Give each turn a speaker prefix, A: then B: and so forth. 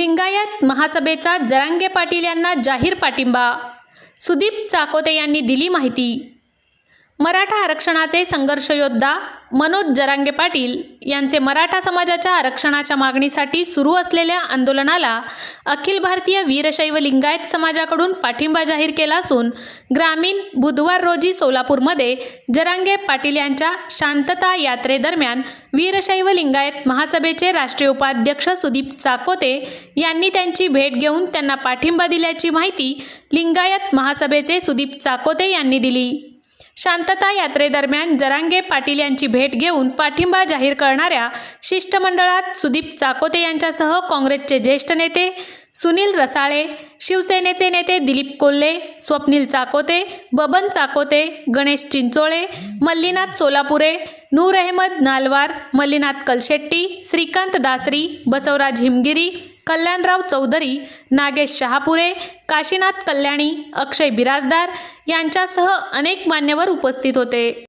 A: लिंगायत महासभेचा जरांगे पाटील यांना जाहीर पाठिंबा. सुदीप चाकोते यांनी दिली माहिती. मराठा आरक्षणाचे संघर्ष योद्धा मनोज जरांगे पाटील यांचे मराठा समाजाच्या आरक्षणाच्या मागणीसाठी सुरू असलेल्या आंदोलनाला अखिल भारतीय वीरशैव लिंगायत समाजाकडून पाठिंबा जाहीर केला असून ग्रामीण बुधवार रोजी सोलापूरमध्ये जरांगे पाटील यांच्या शांतता यात्रेदरम्यान वीरशैव लिंगायत महासभेचे राष्ट्रीय उपाध्यक्ष सुदीप चाकोते यांनी त्यांची भेट घेऊन त्यांना पाठिंबा दिल्याची माहिती लिंगायत महासभेचे सुदीप चाकोते यांनी दिली. शांतता यात्रेदरम्यान जरांगे पाटील यांची भेट घेऊन पाठिंबा जाहीर करणाऱ्या शिष्टमंडळात सुदीप चाकोते यांच्यासह काँग्रेसचे ज्येष्ठ नेते सुनील रसाळे शिवसेनेचे नेते दिलीप कोल्हे स्वप्नील चाकोते बबन चाकोते गणेश चिंचोळे मल्लीनाथ सोलापुरे नूर अहमद नालवार मल्लीनाथ कलशेट्टी श्रीकांत दासरी बसवराज हिमगिरी कल्याणराव चौधरी नागेश शहापुरे काशीनाथ कल्याणी अक्षय बिराजदार यांच्यासह अनेक मान्यवर उपस्थित होते.